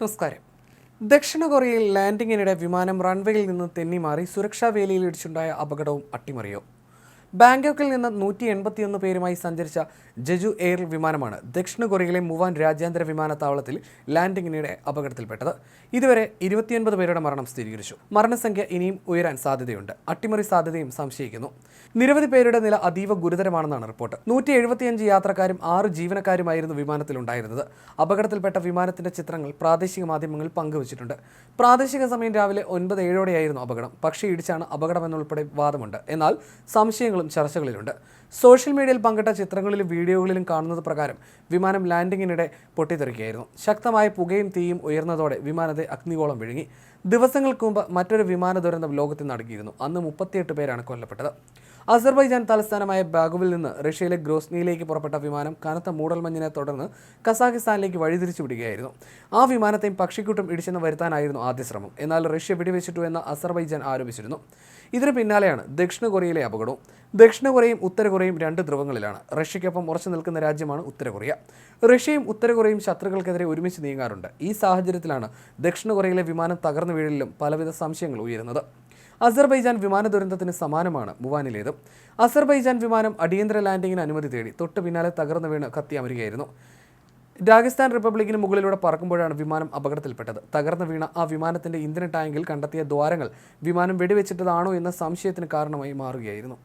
നമസ്കാരം. ദക്ഷിണ കൊറിയയിൽ ലാൻഡിങ്ങിനിടെ വിമാനം റൺവേയിൽ നിന്ന് തെന്നിമാറി സുരക്ഷാ വേലിയിൽ ഇടിച്ചുണ്ടായ അപകടവും അട്ടിമറിയോ. ബാങ്കോക്കിൽ നിന്ന് നൂറ്റി എൺപത്തിയൊന്ന് പേരുമായി സഞ്ചരിച്ച ജജു എയർ വിമാനമാണ് ദക്ഷിണ കൊറിയയിലെ മുവാൻ രാജ്യാന്തര വിമാനത്താവളത്തിൽ ലാൻഡിങ്ങിനിടെ അപകടത്തിൽപ്പെട്ടത്. ഇതുവരെ ഇരുപത്തിയൊൻപത് പേരുടെ മരണം സ്ഥിരീകരിച്ചു. മരണസംഖ്യ ഇനിയും ഉയരാൻ സാധ്യതയുണ്ട്. അട്ടിമറി സാധ്യതയും സംശയിക്കുന്നു. നിരവധി പേരുടെ നില അതീവ ഗുരുതരമാണെന്നാണ് റിപ്പോർട്ട്. നൂറ്റി എഴുപത്തിയഞ്ച് യാത്രക്കാരും ആറ് ജീവനക്കാരുമായിരുന്നു വിമാനത്തിലുണ്ടായിരുന്നത്. അപകടത്തിൽപ്പെട്ട വിമാനത്തിന്റെ ചിത്രങ്ങൾ പ്രാദേശിക മാധ്യമങ്ങൾ പങ്കുവച്ചിട്ടുണ്ട്. പ്രാദേശിക സമയം രാവിലെ ഒൻപത് ഏഴോടെയായിരുന്നു അപകടം. പക്ഷേ ഇടിച്ചാണ് അപകടമെന്നുൾപ്പെടെ വാദമുണ്ട്. എന്നാൽ സംശയങ്ങളും ചർച്ചകളിലുണ്ട്. സോഷ്യൽ മീഡിയയിൽ പങ്കിട്ട ചിത്രങ്ങളിലും വീഡിയോകളിലും കാണുന്നത് പ്രകാരം വിമാനം ലാൻഡിങ്ങിനിടെ പൊട്ടിത്തെറിക്കുകയായിരുന്നു. ശക്തമായ പുകയും തീയും ഉയർന്നതോടെ വിമാനത്തെ അഗ്നിഗോളം വിഴുങ്ങി. ദിവസങ്ങൾക്ക് മുമ്പ് മറ്റൊരു വിമാന ദുരന്തം ലോകത്തിൽ നടക്കിയിരുന്നു. അന്ന് മുപ്പത്തിയെട്ട് പേരാണ് കൊല്ലപ്പെട്ടത്. അസർബൈജാൻ തലസ്ഥാനമായ ബാഗുവിൽ നിന്ന് റഷ്യയിലെ ഗ്രോസ്നിയിലേക്ക് പുറപ്പെട്ട വിമാനം കനത്ത മൂടൽമഞ്ഞിനെ തുടർന്ന് കസാഖിസ്ഥാനിലേക്ക് വഴിതിരിച്ചു വിടുകയായിരുന്നു. ആ വിമാനത്തെയും പക്ഷിക്കൂട്ടം ഇടിച്ചെന്ന് വരുത്താനായിരുന്നു ആദ്യ ശ്രമം. എന്നാൽ റഷ്യ വെടിവെച്ചിട്ടു എന്ന് അസർബൈജാൻ ആരോപിച്ചിരുന്നു. ഇതിന് പിന്നാലെയാണ് ദക്ഷിണ കൊറിയയിലെ അപകടവും. ദക്ഷിണ കൊറിയയും ഉത്തര കൊറിയയും രണ്ട് ധ്രുവങ്ങളിലാണ്. റഷ്യയ്ക്കൊപ്പം ഉറച്ചു നിൽക്കുന്ന രാജ്യമാണ് ഉത്തര കൊറിയ. റഷ്യയും ഉത്തര കൊറിയയും ശത്രുക്കൾക്കെതിരെ ഒരുമിച്ച് നീങ്ങാറുണ്ട്. ഈ സാഹചര്യത്തിലാണ് ദക്ഷിണ കൊറിയയിലെ വിമാനം തകർന്നു വീഴലിലും പലവിധ സംശയങ്ങൾ ഉയരുന്നത്. അസർബൈജാൻ വിമാന ദുരന്തത്തിന് സമാനമാണ് മുവാനിലേത് അസർബൈജാൻ വിമാനം അടിയന്തര ലാൻഡിങ്ങിന് അനുമതി തേടി തൊട്ട് പിന്നാലെ തകർന്നു വീണ് കത്തിയമരുകയായിരുന്നു രാജസ്ഥാൻ റിപ്പബ്ലിക്കിന് മുകളിലൂടെ പറക്കുമ്പോഴാണ് വിമാനം അപകടത്തിൽപ്പെട്ടത്. തകർന്നു വീണ ആ വിമാനത്തിന്റെ ഇന്ധന ടാങ്കിൽ കണ്ടെത്തിയ ദ്വാരങ്ങൾ വിമാനം വെടിവെച്ചിട്ടതാണോ എന്ന സംശയത്തിന് കാരണമായി മാറുകയായിരുന്നു.